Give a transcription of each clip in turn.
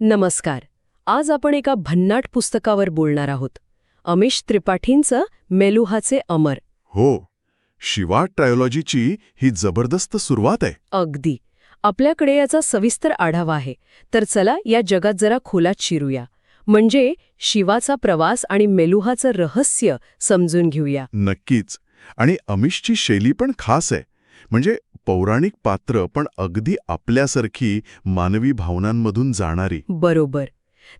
नमस्कार. आज आपण एका भन्नाट पुस्तकावर बोलणार आहोत. अमिश त्रिपाठींचं मेलुहाचे अमर. हो शिवा ट्रायोलॉजीची ही जबरदस्त सुरुवात आहे. अगदी. आपल्याकडे याचा सविस्तर आढावा आहे. तर चला या जगात जरा खोलात शिरूया. म्हणजे शिवाचा प्रवास आणि मेलुहाचं रहस्य समजून घेऊया. नक्कीच. आणि अमिशची शैली पण खास आहे. म्हणजे पौराणिक पात्र पण अगदी आपल्यासारखी मानवी भावनांमधून जाणारी. बरोबर.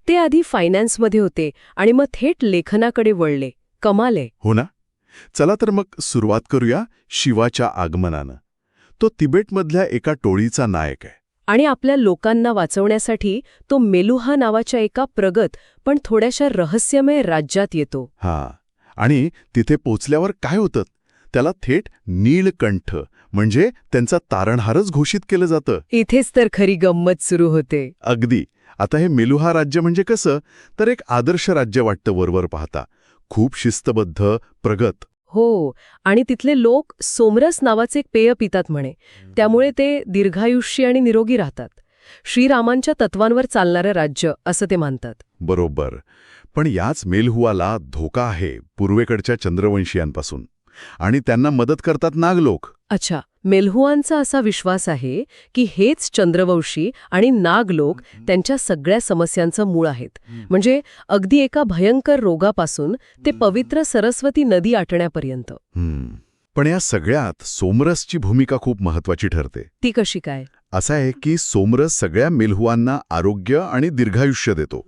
ते आधी फायनान्समध्ये होते आणि मग थेट लेखनाकडे वळले. कमाल हो ना? चला तर मग सुरुवात करूया शिवाच्या आगमनानं. तो तिबेटमधल्या एका टोळीचा नायक आहे. आणि आपल्या लोकांना वाचवण्यासाठी तो मेलुहा नावाच्या एका प्रगत पण थोड्याशा रहस्यमय राज्यात येतो. हा. आणि तिथे पोचल्यावर काय होतं? त्याला थेट नीलकंठ म्हणजे त्यांचा तारणहारच घोषित केलं जातं. इथेच तर खरी गंमत सुरू होते. अगदी. आता हे मेलुहा राज्य म्हणजे कसं? तर एक आदर्श राज्य वाटतं वरवर पाहता. खूप शिस्तबद्ध प्रगत. हो आणि तिथले लोक सोमरस नावाचे एक पेय पितात म्हणे. त्यामुळे ते दीर्घायुष्य आणि निरोगी राहतात. श्रीरामांच्या तत्वांवर चालणारं राज्य असं ते मानतात. बरोबर. पण याच मेलहुआला धोका आहे पूर्वेकडच्या चंद्रवंशीयांपासून. आणि त्यांना मदत करतात नागलोक. अच्छा मेल्हुआंचा असा विश्वास आहे की हेच चंद्रवंशी आणि नाग लोक त्यांच्या सगळ्या समस्यांचं मूळ आहेत. म्हणजे अगदी एका भयंकर रोगापासून ते पवित्र सरस्वती नदी आटण्यापर्यंत. पण या सगळ्यात सोमरसची भूमिका खूप महत्वाची ठरते. ती कशी काय? असं आहे की सोमरस सगळ्या मेलहुआंना आरोग्य आणि दीर्घायुष्य देतो.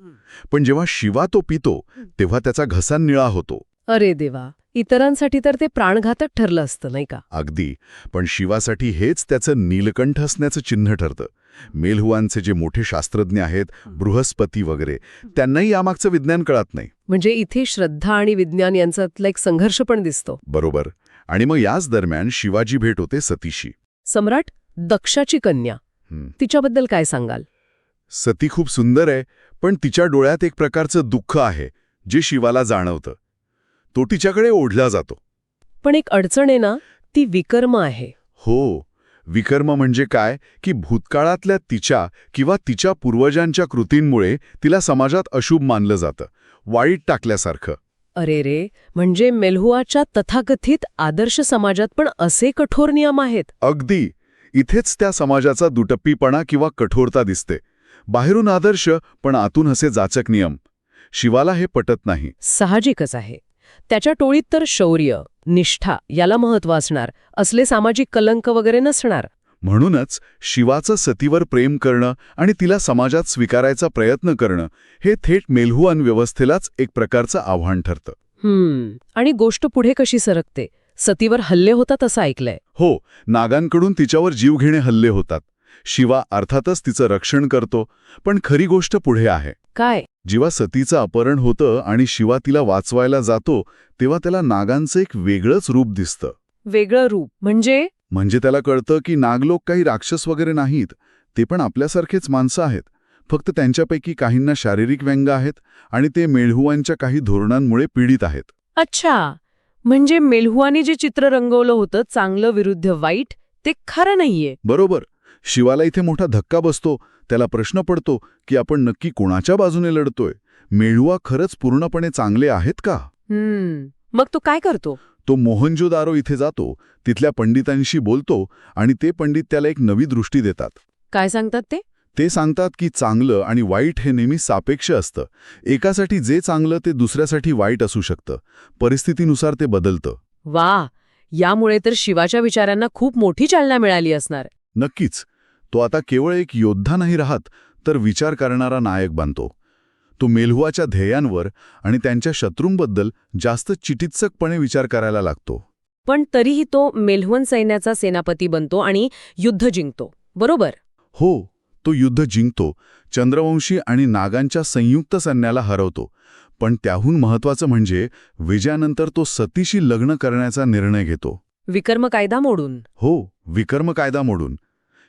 पण जेव्हा शिवा तो पितो तेव्हा त्याचा घसा निळा होतो. अरे देवा! इतरांसाठी तर ते प्राणघातक ठरलं असतं नाही का? अगदी. पण शिवासाठी हेच त्याचं नीलकंठ असण्याचं चिन्ह ठरतं. मेलहुआंचे जे मोठे शास्त्रज्ञ आहेत बृहस्पती वगैरे त्यांनाही यामागचं विज्ञान कळत नाही. म्हणजे इथे श्रद्धा आणि विज्ञान यांच्यातला एक संघर्ष पण दिसतो. बरोबर. आणि मग याच दरम्यान शिवाजी भेट होते सतीशी. सम्राट दक्षाची कन्या. तिच्याबद्दल काय सांगाल? सती खूप सुंदर आहे पण तिच्या डोळ्यात एक प्रकारचं दुःख आहे जे शिवाला जाणवतं. तो तिच्याकडे ओढला जातो. पण एक अडचण आहे ना ती विकर्म आहे. हो विकर्म म्हणजे काय? की भूतकाळातल्या तिच्या किंवा तिच्या पूर्वजांच्या कृतींमुळे तिला समाजात अशुभ मानलं जातं वाईट टाकल्यासारखं. अरे रे म्हणजे मेल्हुआच्या तथाकथित आदर्श समाजात पण असे कठोर नियम आहेत. अगदी. इथेच त्या समाजाचा दुटप्पीपणा किंवा कठोरता दिसते. बाहेरून आदर्श पण आतून असे जाचक नियम. शिवाला हे पटत नाही. साहजिकच आहे. त्याच्या टोळीत तर शौर्य निष्ठा याला महत्त्व असणार असले सामाजिक कलंक वगैरे नसणार. म्हणूनच शिवाचं सतीवर प्रेम करणं आणि तिला समाजात स्वीकारायचा प्रयत्न करणं हे थेट मेलहुआन व्यवस्थेलाच एक प्रकारचं आव्हान ठरतं. हम्म आणि गोष्ट पुढे कशी सरकते? सतीवर हल्ले होतात असं ऐकलंय. हो नागांकडून तिच्यावर जीवघेणे हल्ले होतात. शिवा अर्थातच तिचं रक्षण करतो पण खरी गोष्ट पुढे आहे. काय? जेव्हा सतीचं अपहरण होतं आणि शिवा तिला वाचवायला जातो तेव्हा त्याला नागांचं एक वेगळंच रूप दिसतं. वेगळं रूप. म्हणजे? म्हणजे त्याला कळतं की नागलोक काही राक्षस वगैरे नाहीत. ते पण आपल्यासारखेच माणसं आहेत. फक्त त्यांच्यापैकी काहींना शारीरिक व्यंग आहेत आणि ते मेळहुवांच्या काही धोरणांमुळे पीडित आहेत. अच्छा. म्हणजे मेल्हुआने जे चित्र रंगवलं होतं चांगलं विरुद्ध वाईट ते खरं नाहीये. बरोबर. शिवाला इथे मोठा धक्का बसतो. त्याला प्रश्न पडतो की आपण नक्की कोणाच्या बाजूने लढतोय? मेळुआ खरंच पूर्णपणे चांगले आहेत का? मग तो काय करतो? तो मोहनजोदारो इथे जातो तिथल्या पंडितांशी बोलतो आणि ते पंडित त्याला एक नवी दृष्टी देतात. काय सांगतात ते? ते सांगतात की चांगलं आणि वाईट हे नेहमी सापेक्ष असतं. एकासाठी जे चांगलं ते दुसऱ्यासाठी वाईट असू शकतं. परिस्थितीनुसार ते बदलतं. वा यामुळे तर शिवाच्या विचारांना खूप मोठी चालना मिळाली असणार. नक्कीच. तो आता केवळ एक योद्धा नाही राहत तर विचार करणारा नायक बनतो. तो मेलहुआच्या ध्येयांवर आणि त्यांच्या शत्रूंबद्दल जास्त चिकित्सकपणे विचार करायला लागतो. पण तरीही तो मेल्हुअन सैन्याचा सेनापती बनतो आणि युद्ध जिंकतो. बरोबर? हो तो युद्ध जिंकतो चंद्रवंशी आणि नागांच्या संयुक्त सैन्याला हरवतो. पण त्याहून महत्वाचं म्हणजे विजयानंतर तो सतीशी लग्न करण्याचा निर्णय घेतो. विकर्म कायदा मोडून. हो विकर्म कायदा मोडून.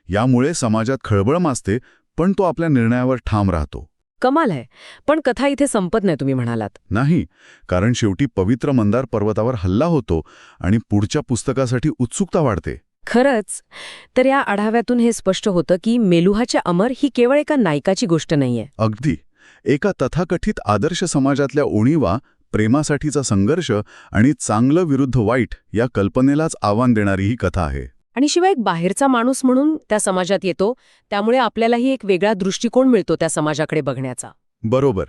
यामुळे समाजात खळबळ माजते पण तो आपल्या निर्णयावर ठाम राहतो. कमाल आहे. पण कथा इथे संपत नाही तुम्ही म्हणालात. नाही कारण शेवटी पवित्र मंदार पर्वतावर हल्ला होतो आणि पुढच्या पुस्तकासाठी उत्सुकता वाढते. खरंच? तर या आढाव्यातून हे स्पष्ट होतं की मेलुहाच्या अमर ही केवळ एका नायकाची गोष्ट नाहीये. अगदी. एका तथाकथित आदर्श समाजातल्या उणीवा प्रेमासाठीचा संघर्ष आणि चांगलं विरुद्ध वाईट या कल्पनेलाच आव्हान देणारी ही कथा आहे. आणि शिवाय एक बाहेरचा माणूस म्हणून त्या समाजात येतो त्यामुळे आपल्यालाही एक वेगळा दृष्टिकोन मिळतो त्या समाजाकडे बघण्याचा. बरोबर.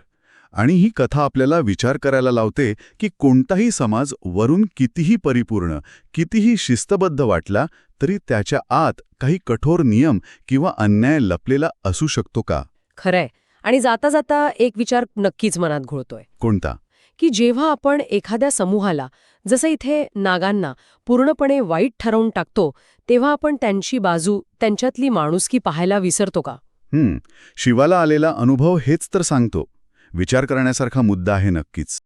आणि ही कथा आपल्याला विचार करायला लावते की कोणताही समाज वरून कितीही परिपूर्ण कितीही शिस्तबद्ध वाटला तरी त्याच्या आत काही कठोर नियम किंवा अन्याय लपलेला असू शकतो का? खरंय. आणि जाता जाता एक विचार नक्कीच मनात घोळतोय. कोणता? की जेव्हा आपण एखाद्या समूहाला जसं इथे नागांना पूर्णपणे वाईट ठरवून टाकतो तेव्हा आपण त्यांची बाजू त्यांच्यातली माणुसकी पाहायला विसरतो का? शिवाला आलेला अनुभव हेच तर सांगतो. विचार करण्यासारखा मुद्दा आहे नक्कीच.